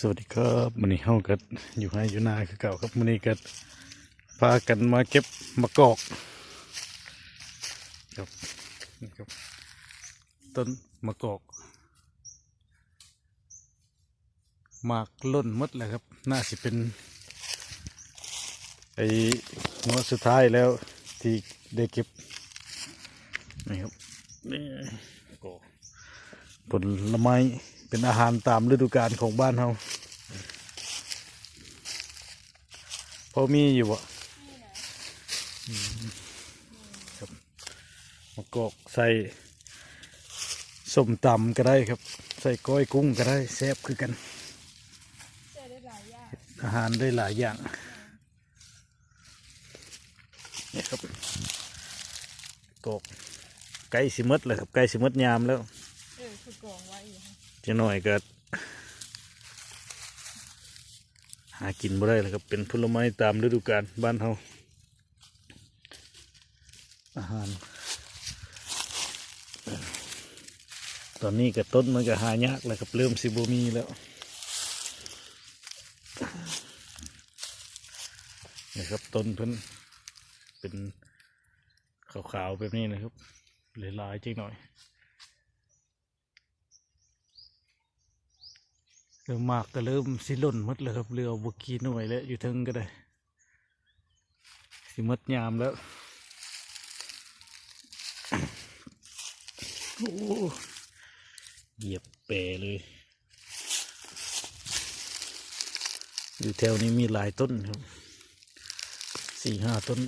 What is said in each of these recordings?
สวัสดีครับมันนี้เฮากัดอยู่ให้อยู่นาคือเก่าครับมันนี้กัดพากันมาเก็บมะกอกครับนี่ครับ ต้นมะกอกหมากล้นมดเลยครับ น่าสิเป็นไอ้งวดสุดท้ายแล้วที่ได้เก็บนี่ครับนี่กอกผลไม้ เป็นอาหารตามฤดูกาลของบ้านเราพอมีอยู่อะอืมครับมะกอกใส่ส้มตำก็ได้ครับ ใส่ก้อยกุ้งก็ได้แซ่บคือกันเจอได้หลายอย่างอาหารได้หลายอย่างนี่ครับกอกไก่สิหมดเลยครับไก่สิหมดยามแล้ว เออคือกองไว้อยู่ฮะ จะหน่อยก็หากินบ่ได้เลยครับ เป็นผลไม้ตามฤดูกาลบ้านเฮาอาหาร ตอนนี้ก็ต้นมันก็หายากแล้วครับเริ่มสิบมีแล้วนี่ครับต้นเพิ่นเป็นขาวๆแบบนี้นะครับหลายๆจังหน่อย เริ่มมากก็เริ่มสิล่นมดเลยครับเรือบุกีหน่วยแล้วอยู่ทึงก็ได้ สิมดยามแล้วโอ้เหยียบเปรเลย อยู่แถวนี้มีหลายต้นครับสี่ห้าต้น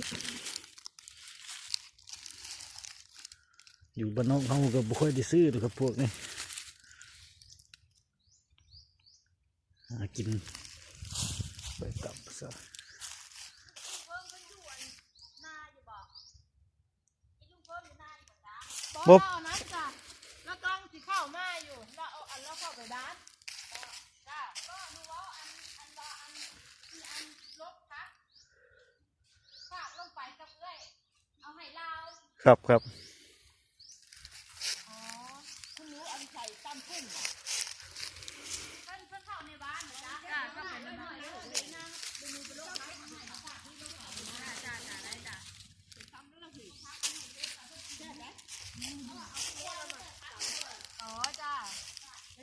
อยู่บ้านนอกเขาก็บ่ค่อยได้ซื้อหรอกครับพวกนี้ หากิน ไปกลับซะบ๊อบเอานะจ้ะแล้วกล้องที่เข้ามาอยู่แล้วเอาอันแล้วเข้าไปด้านจ้าก็ดูว่าอันอันว่าอันที่อันลบครับฝากลงไปกับเอ้ยเอาให้เราครับครับอ๋อคุณรู้อันใส่ตั้มพุ่งเหรอเพิ่นเพิ่นเข้าในบ้านเหรอจ้าจ้าก็ไปในบ้านเลยนะดูมือไปลงไม้ทำไมฝากที่ลงเขาจ้าจ้าจ้าได้จ้าทำแล้วนะพี่อ๋อจ้า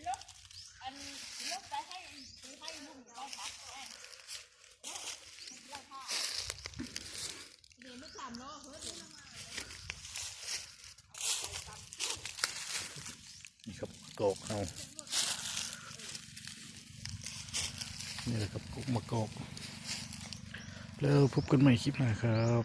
ลูกอันลูกไปให้ให้ลุงได้ครับเดี๋ยวค่ะเดี๋ยวลูกสามล้อเฮ้ยนี่ครับกอกเอา นี่แหละครับกุ๊กมะกอกแล้วพบกันใหม่คลิปหน้าครับ